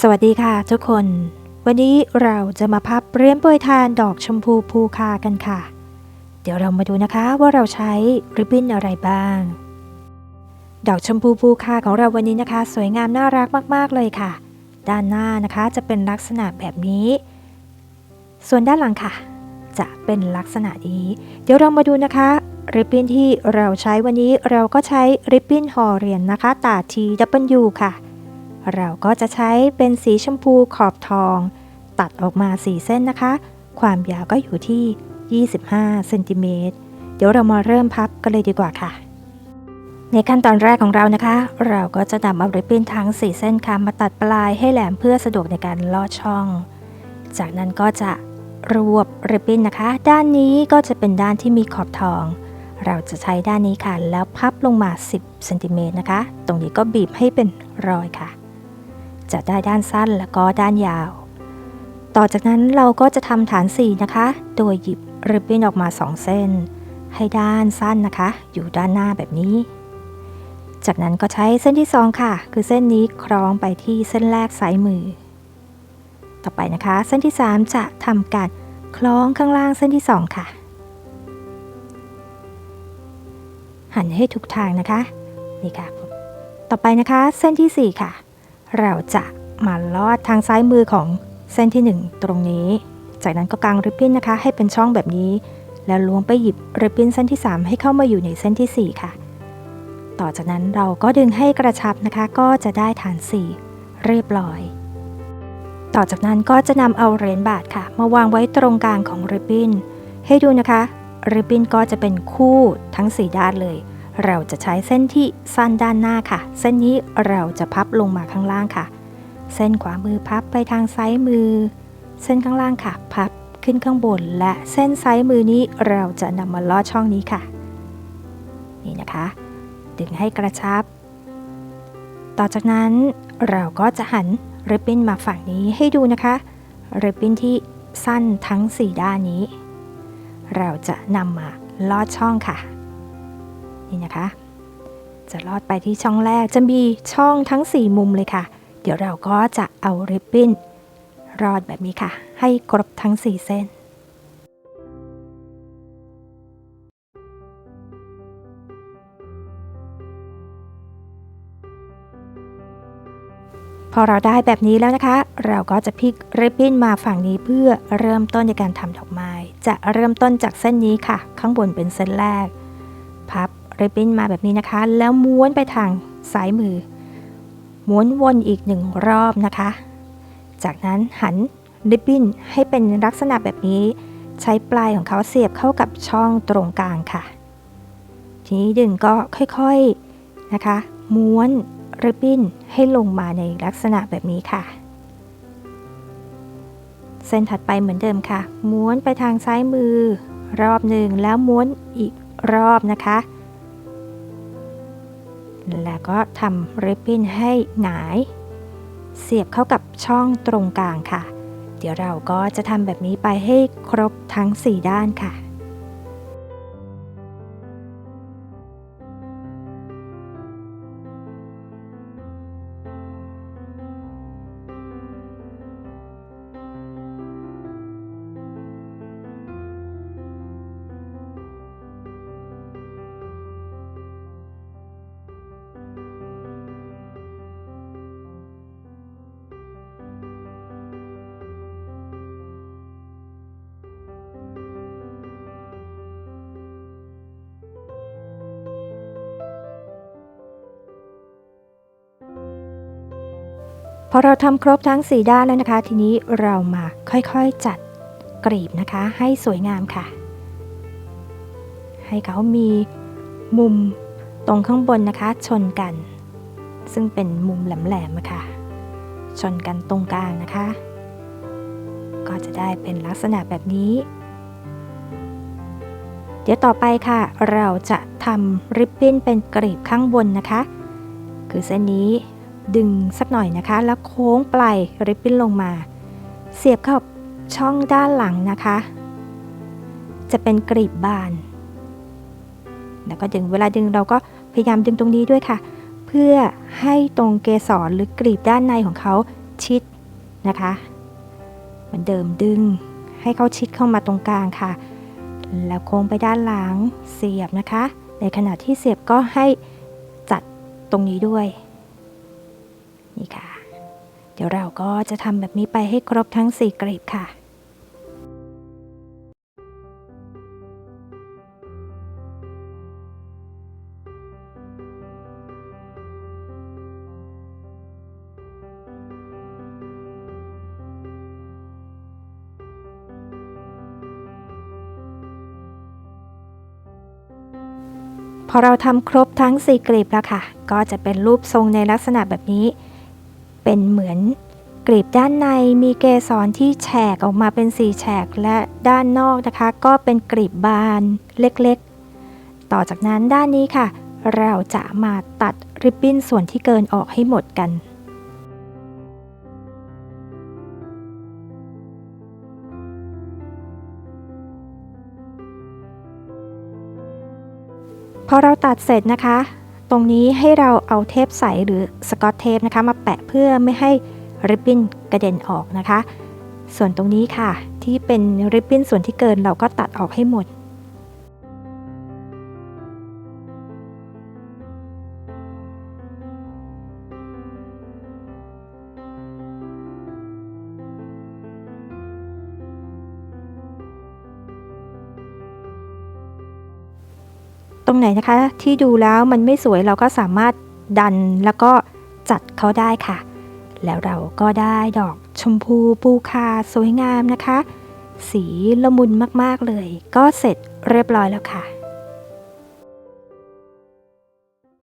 สวัสดีค่ะทุกคน วันนี้เราจะมาพับเรียมโปรยทานดอกชมพูภูคากันค่ะ เดี๋ยวเรามาดูนะคะว่าเราใช้ริบบิ้นอะไรบ้าง ดอกชมพูภูคาของเราวันนี้นะคะ สวยงามน่ารักมากๆเลยค่ะ ด้านหน้านะคะจะเป็นลักษณะแบบนี้ ส่วนด้านหลังค่ะ จะเป็นลักษณะนี้ เดี๋ยวเรามาดูนะคะริบบิ้นที่เราใช้วันนี้เราก็ใช้ริบบิ้นห่อเหรียญนะคะตา TW ค่ะ เราก็จะใช้เป็นสีชมพูขอบทอง ตัดออกมา 4 เส้นนะคะ ความยาวก็อยู่ที่ 25เซนติเมตรเดี๋ยวเรามาเริ่มพับกันเลยดีกว่าค่ะ ในขั้นตอนแรกของเรานะคะ เราก็จะนำเอาริบบิ้นทั้ง 4 เส้นค่ะมาตัดปลายให้แหลมเพื่อสะดวกในการลอดช่อง จากนั้นก็จะรวบริบบิ้นนะคะ ด้านนี้ก็จะเป็นด้านที่มีขอบทอง เราจะใช้ด้านนี้ค่ะ แล้วพับลงมา 10เซนติเมตรนะคะ ตรงนี้ก็บีบให้เป็นรอยค่ะ จะได้ด้านสั้นแล้วก็ด้านยาว ต่อจากนั้นเราก็จะทำฐาน4นะคะ โดยหยิบริบบิ้นออกมา 2 เส้น ให้ด้านสั้นนะคะ อยู่ด้านหน้าแบบนี้ จากนั้นก็ใช้เส้นที่ 2 ค่ะ คือเส้นนี้คล้องไปที่เส้นแรกซ้ายมือ ต่อไปนะคะ เส้นที่ 3 จะทำการคล้องข้างล่างเส้นที่ 2 ค่ะ หันให้ทุกทางนะคะ นี่ค่ะ ต่อไปนะคะ เส้นทีสี่4 ค่ะ เราจะมาลอดทางซ้ายมือของเส้นที่ 1 ตรงนี้ จากนั้นก็กางริบบิ้นนะคะ ให้เป็นช่องแบบนี้ แล้วล้วงไปหยิบริบบิ้นเส้นที่ 3 ให้เข้ามาอยู่ในเส้นทีสี่ 4 ค่ะ ต่อจากนั้นเราก็ดึงให้กระชับนะคะ ก็จะได้ฐาน 4 เรียบร้อย ต่อจากนั้นก็จะนำเอาเหรียญบาทค่ะ มาวางไว้ตรงกลางของริบบิ้นให้ดูนะคะริบบิ้นก็จะเป็นคู่ทั้ง 4 ด้านเลย เราจะใช้เส้นที่สั้นด้านหน้าค่ะ เส้นนี้เราจะพับลงมาข้างล่างค่ะ เส้นขวามือพับไปทางซ้ายมือ เส้นข้างล่างค่ะ พับขึ้นข้างบน และเส้นซ้ายมือนี้เราจะนำมาลอดช่องนี้ค่ะ นี่นะคะ ดึงให้กระชับ ต่อจากนั้นเราก็จะหันริบบิ้นมาฝั่งนี้ให้ดูนะคะริบบิ้นที่สั้นทั้ง 4 ด้านนี้ เราจะนำมาลอดช่องค่ะ นี่นะคะ จะลอดไปที่ช่องแรกจะมีช่องทั้ง 4 มุมเลยค่ะ เดี๋ยวเราก็จะเอาริบบิ้นรอดแบบนี้ค่ะ ให้ครบทั้ง 4 เส้นพอเราได้แบบนี้แล้วนะคะ เราก็จะพลิกริบบิ้นมาฝั่งนี้เพื่อเริ่มต้นในการทำดอกไม้ จะเริ่มต้นจากเส้นนี้ค่ะ ข้างบนเป็นเส้นแรก พับ ริบบิ้นมาแบบนี้นะคะ แล้วม้วนไปทางซ้ายมือ ม้วนวนอีกหนึ่งรอบนะคะ จากนั้นหันริบบิ้นให้เป็นลักษณะแบบนี้ ใช้ปลายของเขาเสียบเข้ากับช่องตรงกลางค่ะ ทีนี้ดึงก็ค่อยๆนะคะ ม้วนริบบิ้นให้ลงมาในลักษณะแบบนี้ค่ะ เส้นถัดไปเหมือนเดิมค่ะ ม้วนไปทางซ้ายมือ รอบหนึ่งแล้วม้วนอีกรอบนะคะ แล้วก็ทำริบบิ้นให้หงาย เสียบเข้ากับช่องตรงกลางค่ะ เดี๋ยวเราก็จะทำแบบนี้ไปให้ครบทั้ง 4 ด้านค่ะ พอเราทำครบทั้ง 4 ด้านแล้วนะคะ ทีนี้เรามาค่อยๆจัดกรีบนะคะ ให้สวยงามค่ะ ให้เขามีมุมตรงข้างบนนะคะ ชนกัน ซึ่งเป็นมุมแหลมๆะค่ะชนกันตรงกลางนะคะ ก็จะได้เป็นลักษณะแบบนี้ เดี๋ยวต่อไปค่ะ เราจะทำริบบิ้นเป็นกรีบข้างบนนะคะ คือเส้นนี้ ดึงสักหน่อยนะคะ แล้วโค้งปลายริบบิ้นลงมา เสียบเข้าช่องด้านหลังนะคะ จะเป็นกรีบบาน แล้วก็ดึงเวลาดึงเราก็พยายามดึงตรงนี้ด้วยค่ะ เพื่อให้ตรงเกสรหรือกรีบด้านในของเขาชิดนะคะเหมือนเดิมดึงให้เขาชิดเข้ามาตรงกลางค่ะ แล้วโค้งไปด้านหลังเสียบนะคะ ในขณะที่เสียบก็ให้จัดตรงนี้ด้วย นี่ค่ะ เดี๋ยวเราก็จะทำแบบนี้ไปให้ครบทั้ง 4กลีบค่ะพอเราทำครบทั้ง 4กลีบแล้วค่ะ ก็จะเป็นรูปทรงในลักษณะแบบนี้ เป็นเหมือนกลีบด้านในมีเกสรที่แฉกออกมาเป็นสีแฉกและด้านนอกนะคะ ก็เป็นกลีบบานเล็กๆ ต่อจากนั้นด้านนี้ค่ะ เราจะมาตัดริบบิ้นส่วนที่เกินออกให้หมดกันพอเราตัดเสร็จนะคะ ตรงนี้ให้เราเอาเทปใสหรือสกอตเทปนะคะ มาแปะเพื่อไม่ให้ริบบิ้นกระเด็นออกนะคะ ส่วนตรงนี้ค่ะ ที่เป็นริบบิ้นส่วนที่เกินเราก็ตัดออกให้หมด ตรงไหนนะคะที่ดูแล้วมันไม่สวยเราก็สามารถดันแล้วก็จัดเขาได้ค่ะ แล้วเราก็ได้ดอกชมพูปูคาสวยงามนะคะ สีละมุนมากๆเลย ก็เสร็จเรียบร้อยแล้วค่ะ